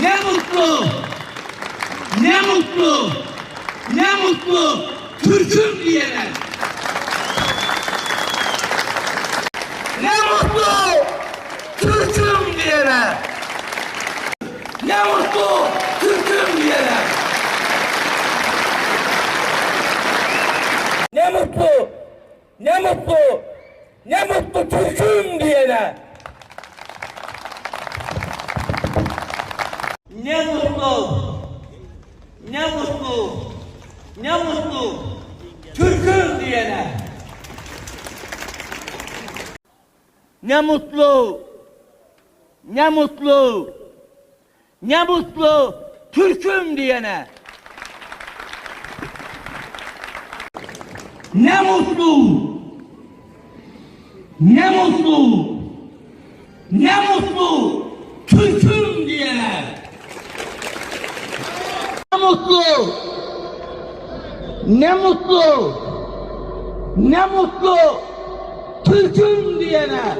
Ne mutlu. Ne mutlu. Ne mutlu. Türk'üm diyene. Ne mutlu. Türk'üm diyene. Ne mutlu. Türk'üm diyene. Ne mutlu. Ne mutlu. Ne mutlu Türk'üm diyene. Ne mutlu. Ne mutlu. Ne mutlu. Türk'üm diyene. Ne mutlu. Ne mutlu. Ne mutlu Türk'üm diyene. Ne mutlu. Ne mutlu. Ne mutlu Türk'üm diyene. Ne mutlu. Ne mutlu. Ne mutlu Türk'üm diyene.